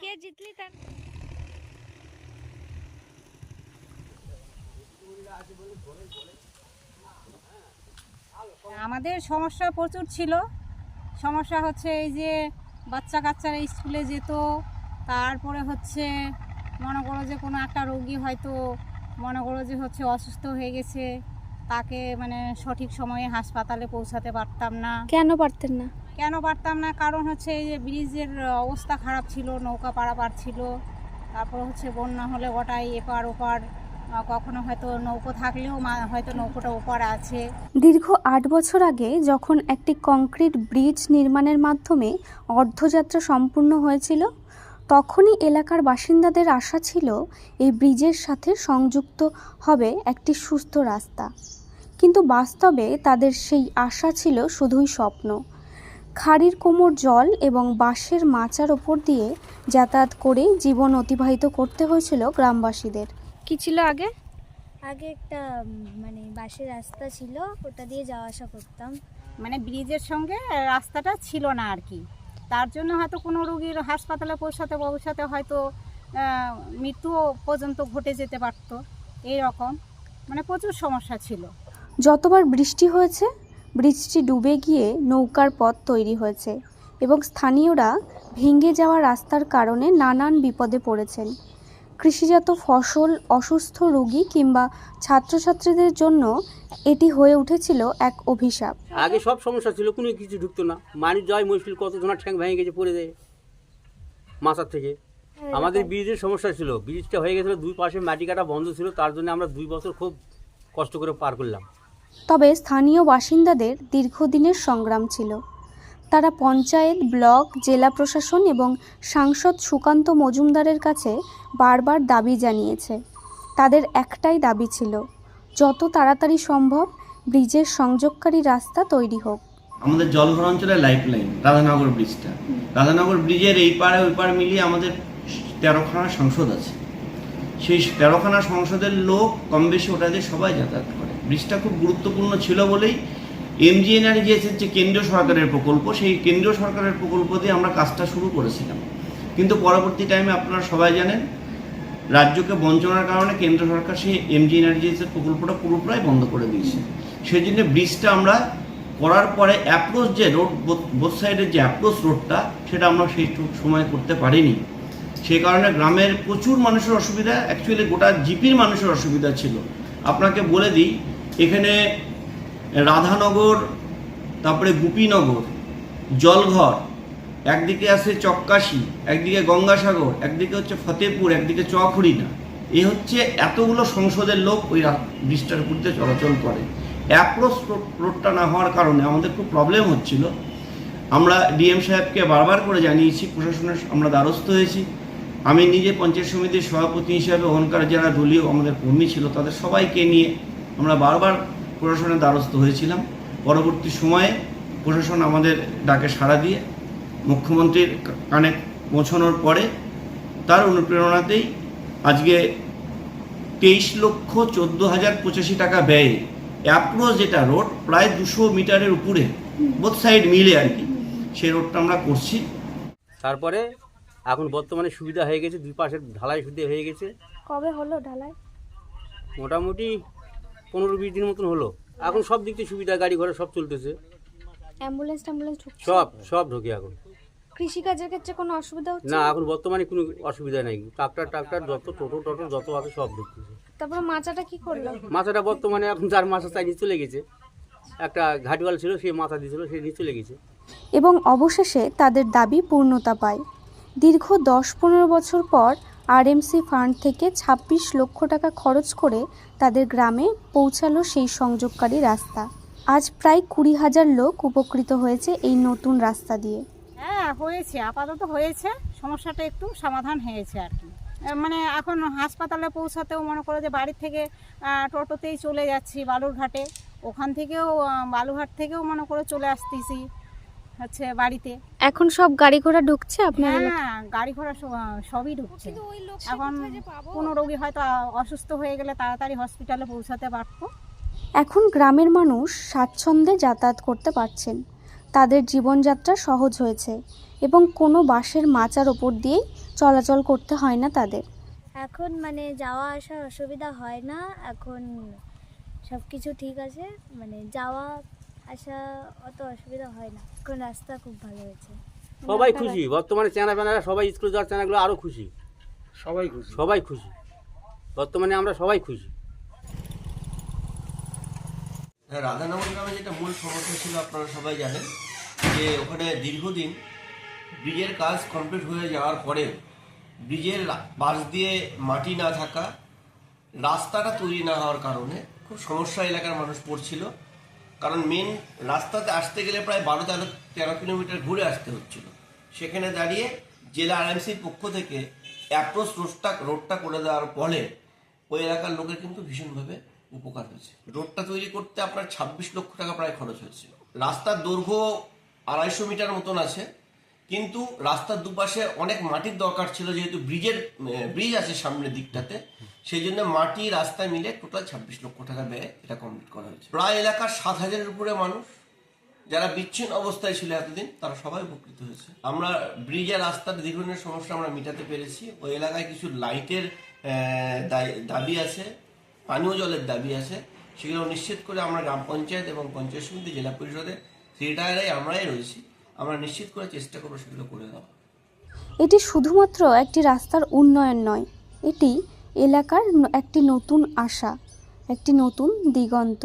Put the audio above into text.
কে জিতলি তার? আমাদের সমস্যা প্রচুর ছিল। সমস্যা হচ্ছে এই যে বাচ্চা কাচ্চারা স্কুলে যেত, তারপরে হচ্ছে মনে করো যে কোনো একটা রোগী হয়তো মনে করো যে হচ্ছে অসুস্থ হয়ে গেছে। তাকে মানে সঠিক সময়ে হাসপাতালে পৌঁছাতে পারতাম না। কেন পারতেন না? কেন পারতাম না? কারণ হচ্ছে এই যে ব্রিজের অবস্থা খারাপ ছিল নৌকা পারাপার ছিল। তারপর হচ্ছে বন্যা হলে গোটাই এপার ওপার কখনো হয়তো নৌকো থাকলেও হয়তো নৌকোটা ওপার আছে। দীর্ঘ আট বছর আগে যখন একটি কংক্রিট ব্রিজ নির্মাণের মাধ্যমে অর্ধযাত্রা সম্পূর্ণ হয়েছিল তখনই এলাকার বাসিন্দাদের আশা ছিল এই ব্রিজের সাথে সংযুক্ত হবে একটি সুস্থ রাস্তা। কিন্তু বাস্তবে তাদের সেই আশা ছিল শুধুই স্বপ্ন। খাড়ির কোমর জল এবং বাঁশের মাচার ওপর দিয়ে যাতায়াত করে জীবন অতিবাহিত করতে হয়েছিল গ্রামবাসীদের। কি ছিল আগে? আগে একটা মানে বাসের রাস্তা ছিল ওটা দিয়ে যাওয়া আসা করতাম। মানে ব্রিজের সঙ্গে রাস্তাটা ছিল না আর কি। তার জন্য হয়তো কোনো রুগীর হাসপাতালে পৌঁছাতে পৌঁছাতে হয়তো মৃত্যুও পর্যন্ত ঘটে যেতে পারতো। এই রকম মানে প্রচুর সমস্যা ছিল। যতবার বৃষ্টি হয়েছে ব্রিজটি ডুবে গিয়ে নৌকার পথ তৈরি হয়েছে এবং স্থানীয়রা ভেঙে যাওয়া রাস্তার কারণে নানান বিপদে পড়েছেন। কৃষিজাত ফসল, অসুস্থ রোগী কিংবা ছাত্রছাত্রীদের জন্য এটি হয়ে উঠেছিল এক অভিশাপ। আগে সব সমস্যা ছিল, কোনো কিছু ঢুকতো না। মানুষ জয় মুশকিল কত জনের ঠ্যাং ভেঙে গেছে পড়ে দেয় মাথার থেকে। আমাদের ব্রিজের সমস্যা ছিল। ব্রিজটা হয়ে গেছিল, দুই পাশে মাটি কাটা বন্ধ ছিল, তার জন্য আমরা দুই বছর খুব কষ্ট করে পার করলাম। তবে স্থানীয় বাসিন্দাদের দীর্ঘদিনের সংগ্রাম ছিল। তারা পঞ্চায়েত, ব্লক, জেলা প্রশাসন এবং সাংসদ সুকান্ত মজুমদারের কাছে বারবার দাবি জানিয়েছে। তাদের একটাই দাবি ছিল, যত তাড়াতাড়ি সম্ভব ব্রিজের সংযোগকারী রাস্তা তৈরি হোক। আমাদের জলঘর অঞ্চলের লাইফ লাইন রাধানগর ব্রিজটা। রাধানগর ব্রিজের এই পারে ওই পারে মিলিয়ে আমাদের তেরোখানা সংসদ আছে। সেই তেরোখানা সংসদের লোক কম বেশি ওটা দিয়ে সবাই যাতায়াত করে। ব্রিজটা খুব গুরুত্বপূর্ণ ছিল বলেই এমজিএনআরজিএসের যে কেন্দ্রীয় সরকারের প্রকল্প, সেই কেন্দ্রীয় সরকারের প্রকল্প দিয়ে আমরা কাজটা শুরু করেছিলাম। কিন্তু পরবর্তী টাইমে আপনারা সবাই জানেন, রাজ্যকে বঞ্চনার কারণে কেন্দ্র সরকার সেই এমজি এনার্জিসের প্রকল্পটা পুরোপুরাই বন্ধ করে দিয়েছে। সেই জন্য ব্রিজটা আমরা করার পরে অ্যাপ্রোচ যে রোড বোথ সাইডের যে অ্যাপ্রোচ রোডটা সেটা আমরা সেই সময় করতে পারিনি। সেই কারণে গ্রামের প্রচুর মানুষের অসুবিধা অ্যাকচুয়ালি গোটা জিপির মানুষের অসুবিধা ছিল। আপনাকে বলে দিই এখানে রাধানগর, তারপরে গুপিনগর, জলঘর, একদিকে আছে চক্কাশি, একদিকে গঙ্গাসাগর, একদিকে হচ্ছে ফতেপুর, একদিকে চকহরিনা এই হচ্ছে এতগুলো সংসদের লোক ওই ব্রিজটার উপর চলাচল করে। অ্যাপ্রোচ রোডটা না হওয়ার কারণে আমাদের খুব প্রবলেম হচ্ছিল। আমরা ডিএম সাহেবকে বারবার করে জানিয়েছি, প্রশাসনের আমরা দ্বারস্থ হয়েছি। আমি নিজে পঞ্চায়েত সমিতির সভাপতি হিসাবে, ওখানকার যারা দলীয় আমাদের কর্মী ছিল, তাদের সবাইকে নিয়ে আমরা বারবার প্রশাসনের দ্বারস্থ হয়েছিলাম। পরবর্তী সময়ে প্রশাসন আমাদের ডাকে সাড়া দিয়ে মুখ্যমন্ত্রীর কানে পৌঁছানোর পরে তার অনুপ্রেরণাতেই আজকে তেইশ লক্ষ চোদ্দ হাজার পঁচাশি টাকা ব্যয়ে অ্যাপ্রোচ যেটা রোড প্রায় দুশো মিটারের উপরে বোথ সাইড মিলে আর কি সেই রোডটা আমরা করছি। তারপরে এখন বর্তমানে সুবিধা হয়ে গেছে দুই পাশের ঢালাই সুবিধা হয়ে গেছে। কবে হলো ঢালাই? মোটামুটি পনেরো বিশ দিন মতন হলো। এখন সব দিক থেকে সুবিধা গাড়ি ঘোড়া সব চলতেছে। অ্যাম্বুলেন্স ট্যাম্বুলেন্স ঢুকছে? সব সব ঢোকে এখন। কৃষিকাজের ক্ষেত্রে কোনো অসুবিধা হচ্ছে? না এখন বর্তমানে কোনো অসুবিধা নেই। ট্রাক্টর ট্রাক্টর যত টোটো টোটো যত আছে সব ঢুকতেছে। তারপরে মাচাটা কি করল? মাথাটা বর্তমানে এখন যার মাথা চাই নিয়ে চলে গেছে। একটা ঘাটিওয়াল ছিল সে মাথা দিয়েছিল সে নিয়ে চলে গেছে। এবং অবশেষে তাদের দাবি পূর্ণতা পায়। দীর্ঘ দশ পনেরো বছর পর আরএমসি ফান্ড থেকে ছাব্বিশ লক্ষ টাকা খরচ করে তাদের গ্রামে পৌঁছালো সেই সংযোগকারী রাস্তা। আজ প্রায় কুড়ি হাজার লোক উপকৃত হয়েছে এই নতুন রাস্তা দিয়ে। হ্যাঁ হয়েছে। আপাতত হয়েছে। সমস্যাটা একটু সমাধান হয়েছে আর কি। মানে এখন হাসপাতালে পৌঁছাতেও মনে করো যে বাড়ির থেকে টোটোতেই চলে যাচ্ছি বালুরঘাটে। ওখান থেকেও আহ, বালুরঘাট থেকেও মনে করো চলে আসতেছি। হচ্ছে বাড়িতে। এখন সব গাড়ি ঘোড়া ঢুকছে আপনার হ্যাঁ গাড়ি ঘোড়া সব- সবই ঢুকছে। এখন কোনো রোগী হয়তো অসুস্থ হয়ে গেলে তাড়াতাড়ি হসপিটালে পৌঁছাতে পারতো। এখন গ্রামের মানুষ স্বাচ্ছন্দ্যে যাতায়াত করতে পারছেন। তাদের জীবনযাত্রা সহজ হয়েছে এবং কোনো বাসের মাচার ওপর দিয়েই চলাচল করতে হয় না তাদের। এখন মানে যাওয়া আসার অসুবিধা হয় না। এখন সব কিছু ঠিক আছে। মানে যাওয়া আসা অত অসুবিধা হয় না। এখন রাস্তা খুব ভালো হয়েছে। সবাই খুশি। বর্তমানে চেনা ফেনারা সবাই স্কুলে যাওয়ার চেনাগুলো আরও খুশি। সবাই খুশি। সবাই খুশি। বর্তমানে আমরা সবাই খুশি। হ্যাঁ, রাধানগর গ্রামে যেটা মূল সমস্যা ছিল আপনারা সবাই জানেন যে ওখানে দীর্ঘদিন ব্রিজের কাজ কমপ্লিট হয়ে যাওয়ার পরে ব্রিজের পাশ দিয়ে মাটি না থাকা রাস্তাটা তৈরি না হওয়ার কারণে খুব সমস্যা এলাকার মানুষ পড়ছিল। কারণ মেন রাস্তাতে আসতে গেলে প্রায় বারো, তেরো তেরো কিলোমিটার ঘুরে আসতে হচ্ছিল। সেখানে দাঁড়িয়ে জেলা আরএমসির পক্ষ থেকে অ্যাপ্রোচ রোডটা রোডটা করে দেওয়ার ফলে ওই এলাকার লোকের কিন্তু ভীষণভাবে উপকার হয়েছে। রোডটা তৈরি করতে আপনার ছাব্বিশ লক্ষ টাকা প্রায় খরচ হয়েছে। রাস্তার দৈর্ঘ্য আড়াইশো মিটার মতন আছে। কিন্তু রাস্তার দুপাশে অনেক মাটির দরকার ছিল, যেহেতু ব্রিজের ব্রিজ আছে সামনের দিকটাতে, সেই জন্য মাটি রাস্তা মিলে টোটাল ছাব্বিশ লক্ষ টাকা ব্যয়ে এটা কমপ্লিট করা হয়েছে। প্রায় এলাকার সাত হাজারের উপরে মানুষ, যারা বিচ্ছিন্ন অবস্থায় ছিল এতদিন, তারা সবাই উপকৃত হয়েছে। আমরা ব্রিজের রাস্তার দীর্ঘদিনের সমস্যা আমরা মেটাতে পেরেছি। ওই এলাকায় কিছু লাইটের দাবি আছে, পানীয় জলের দাবি আছে। সেগুলো নিশ্চিত করে আমরা গ্রাম পঞ্চায়েত এবং পঞ্চায়েত সমিতি, জেলা পরিষদে থ্রিটায়ারে আমরাই রয়েছি। আমরা নিশ্চিত করার চেষ্টা করব সেগুলো করে দেওয়া এটি শুধুমাত্র একটি রাস্তার উন্নয়ন নয়, এটি এলাকার একটি নতুন আশা, একটি নতুন দিগন্ত।